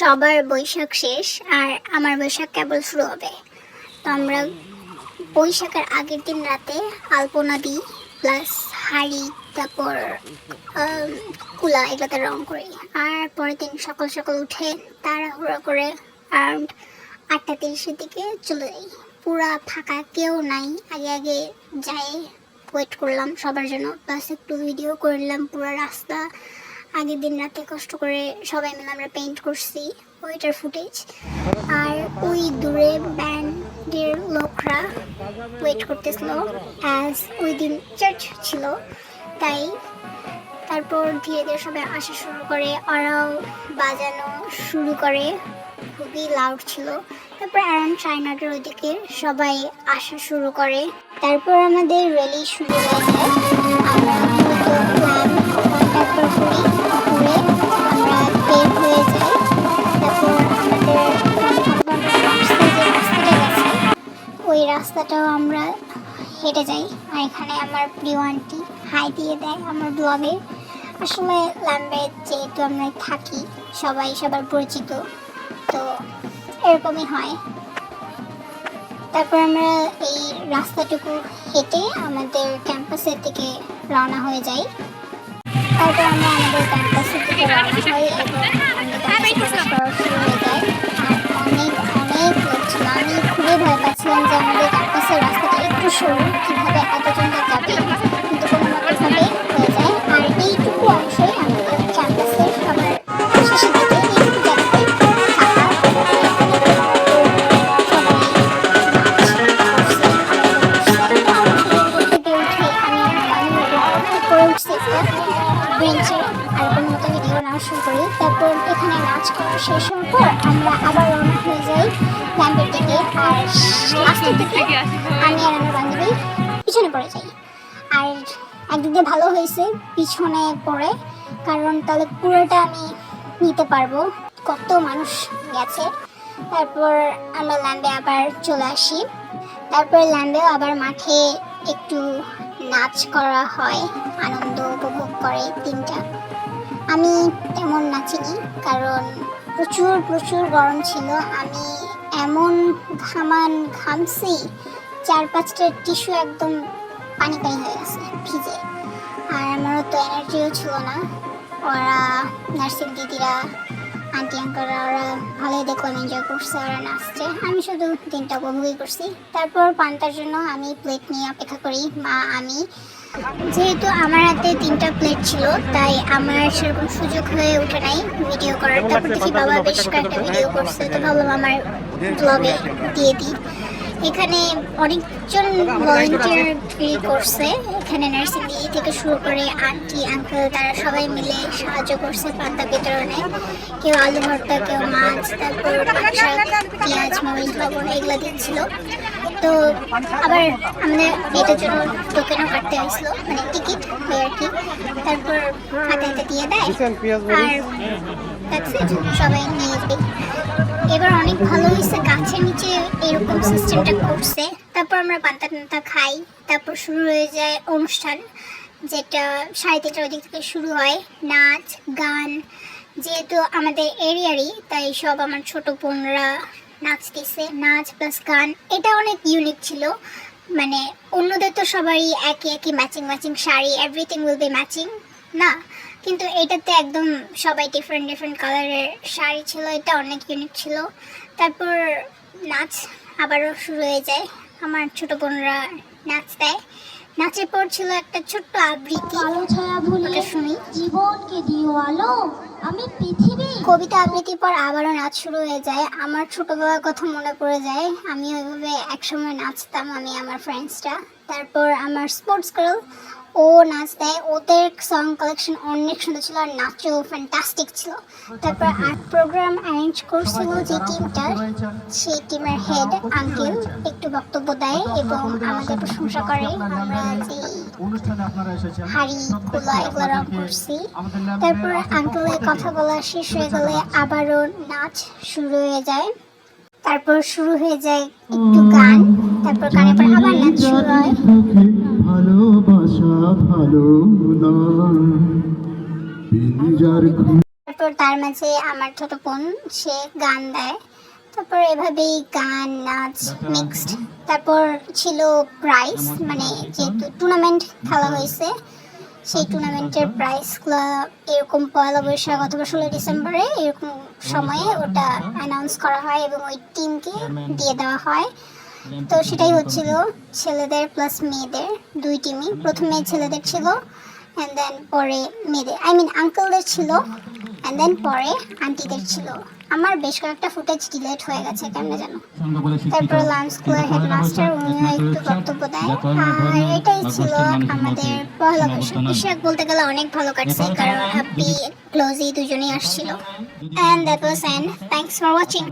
সবার বৈশাখ শেষ আর আমার বৈশাখ কেবল শুরু হবে। তো আমরা বৈশাখের আগের দিন রাতে আলপনা দিই প্লাস হাড়ি, তারপর কুলা এগুলোতে রং করি। আর পরের দিন সকাল সকাল উঠে তাড়াহুড়ো করে অ্যারাউন্ড আটটা তিরিশের দিকে চলে যাই। পুরা ফাঁকা কেউ নাই। আগে আগে যাই ওয়েট করলাম সবার জন্য। প্লাস একটু ভিডিও করলাম পুরো রাস্তা। আগের দিন রাতে কষ্ট করে সবাই মিলে আমরা পেইন্ট করছি ওইটার ফুটেজ আর ওই দূরে ব্যান্ডের লোকরা ওয়েট করতেছিল অ্যাজ ওই দিন চার্চ ছিল। তাই তারপর ধীরে ধীরে সবাই আসা শুরু করে ওরাও বাজানো শুরু করে। খুবই লাউড ছিল। তারপর অ্যারাউন্ড সাড়ে ওইদিকে সবাই আসা শুরু করে। তারপর আমাদের র্যালি শুরু হয়ে যায় রাস্তাটাও আমরা হেঁটে যাই। আর এখানে আমার প্রিয় আন্টি হাই দিয়ে দেয় আমার ব্লগে আসলে ল্যাম্বে যেহেতু আমরা থাকি, সবাই সবার পরিচিত, তো এরকমই হয়। তারপর আমরা এই রাস্তাটুকু হেঁটে আমাদের ক্যাম্পাসের দিকে রওনা হয়ে যাই। তারপর আমরা আমাদের ক্যাম্পাসের দিকে রওনা হই show. নাচ করা শেষ হওয়ার পর আমরা আবার রওনা হয়ে যাই ল্যাম্পের দিকে আর লাস্টের দিকে আমি আর আমার বান্ধবী পিছনে পড়ে যাই। আর একদিক দিয়ে ভালো হয়েছে পিছনে পড়ে কারণ তাহলে পুরোটা আমি নিতে পারব। কত মানুষ গেছে। তারপর আমরা ল্যাম্বে আবার চলে আসি। তারপর ল্যাম্বেও আবার মাঠে একটু নাচ করা হয় আনন্দ উপভোগ করে তিনটা। আমি তেমন নাচিনি। কারণ প্রচুর প্রচুর গরম ছিল। আমি এমন ঘামান ঘামছি, চার পাঁচটা টিস্যু একদম পানি পানি হয়ে গেছে ভিজে। আর আমারও তো এনার্জিও ছিল না। ওরা নার্সিং দিদিরা, আন্টি, আঙ্কালরা, ওরা ভালোই দেখলাম এনজয় করছে, ওরা নাচছে। আমি শুধু দিনটা উপভোগই করছি। তারপর পান্তার জন্য আমি প্লেট নিয়ে অপেক্ষা করি। মা, আমি যেহেতু আমার হাতে তিনটা প্লেট ছিল তাই আমার সেরকম সুযোগ হয়ে ওঠে নাই ভিডিও করার। তারপর দেখি বাবা বেশ কয়েকটা ভিডিও করছে তো ভাবলাম আমার ব্লগে দিয়ে দিই। এখানে অনেকজন ভলেন্টিয়ার করছে এখানে নার্সিং দিদি থেকে শুরু করে আন্টি আঙ্কেল তারা সবাই মিলে সাহায্য করছে পান্তা বিতরণে। কেউ আলু ভর্তা কেউ পেঁয়াজ, মরিচ, লবণ এগুলো তো আবার আমাদের জন্য টোকেনও কাটতে হয়েছিল মানে টিকিট আর কি। তারপর হাতে হাতে দিয়ে দেয়। আর সবাই নিয়ে এবার অনেক ভালো হয়েছে, গাছের নিচে এরকম সিস্টেমটা করছে। তারপর আমরা পান্তা টান্তা খাই। তারপর শুরু হয়ে যায় অনুষ্ঠান, যেটা সাড়ে তিনটার ওদিক থেকে শুরু হয়। নাচ, গান যেহেতু আমাদের এরিয়ারই তাই সব আমার ছোট বোনরা নাচতেছে নাচ প্লাস গান এটা অনেক ইউনিক ছিল। মানে অন্যদের তো সবারই একই একই matching matching sari everything will be matching না? কিন্তু এটাতে একদম সবাই ডিফারেন্ট ডিফারেন্ট কালারের শাড়ি ছিল এটা অনেক ইউনিক ছিল। তারপর নাচ আবারও শুরু হয়ে যায়। আমার ছোট বোনরা নাচ দেয়। নাচের পর ছিল একটা ছোট্ট আবৃত্তি। আলো ছায়া ভুলে শুনি। জীবনকে দিও আলো। আমি কবিতা আবৃত্তির পর আবারও নাচ শুরু হয়ে যায়। আমার ছোটবেলার কথা মনে পড়ে যায়। আমি ওইভাবে একসময় নাচতাম, আমি আমার ফ্রেন্ডসটা তারপর আমার স্পোর্টস গার্ল ও নাচ দেয়, ওদের সং কালেকশন অনেক সুন্দর ছিল আর নাচও ফ্যান্টাস্টিক ছিল। তারপর আর্ট প্রোগ্রাম অ্যারেঞ্জ করছিল যে টিমটার সেই টিমের হেড আঙ্কেল একটু বক্তব্য দেয় এবং আমাদের প্রশংসা করে, আমরা যে অনুষ্ঠানে আপনারা এসেছেন হাড়ি খোলা এগুলো রং করছি। তারপর আঙ্কেলের কথা বলা শেষ হয়ে গেলে আবারও নাচ শুরু হয়ে যায়। তারপর শুরু হয়ে যায় একটু গান, তারপর গানের পর আবার নাচ শুরু হয়। ভালো না পিঞ্জার তারপর তার মাঝে আমার ছোট বোন, সে গান দেয় তারপর এভাবেই গান, নাচ মিক্সড তারপর ছিল প্রাইজ মানে যেহেতু টুর্নামেন্ট খেলা হয়েছে, সেই টুর্নামেন্টের প্রাইসগুলো এরকম পয়লা বৈশাখ অথবা ষোলোই ডিসেম্বরে এরকম সময়ে ওটা অ্যানাউন্স করা হয় এবং ওই টিমকে দিয়ে দেওয়া হয়। তো সেটাই হচ্ছিল ছেলেদের প্লাস মেয়েদের, দুই টিমই প্রথমে ছেলেদের ছিল অ্যান্ড দেন পরে মেয়েদের। আই মিন আঙ্কেলদের ছিল অ্যান্ড দেন পরে আন্টিদের ছিল। আমার বেশ কয়েকটা ফুটেজ ডিলেট হয়ে গেছে, কেমনে জানো? তারপর লাঞ্চ স্কুলের হেডমাস্টার উনিও একটু বক্তব্য দেয়। আর এটাই ছিল আমাদের পয়লা বৈশাখ। বৈশাখ বলতে গেলে অনেক ভালো কাটছে, কারণ হ্যাপি ক্লোজি দুজনেই আসছিল। And that was and thanks for watching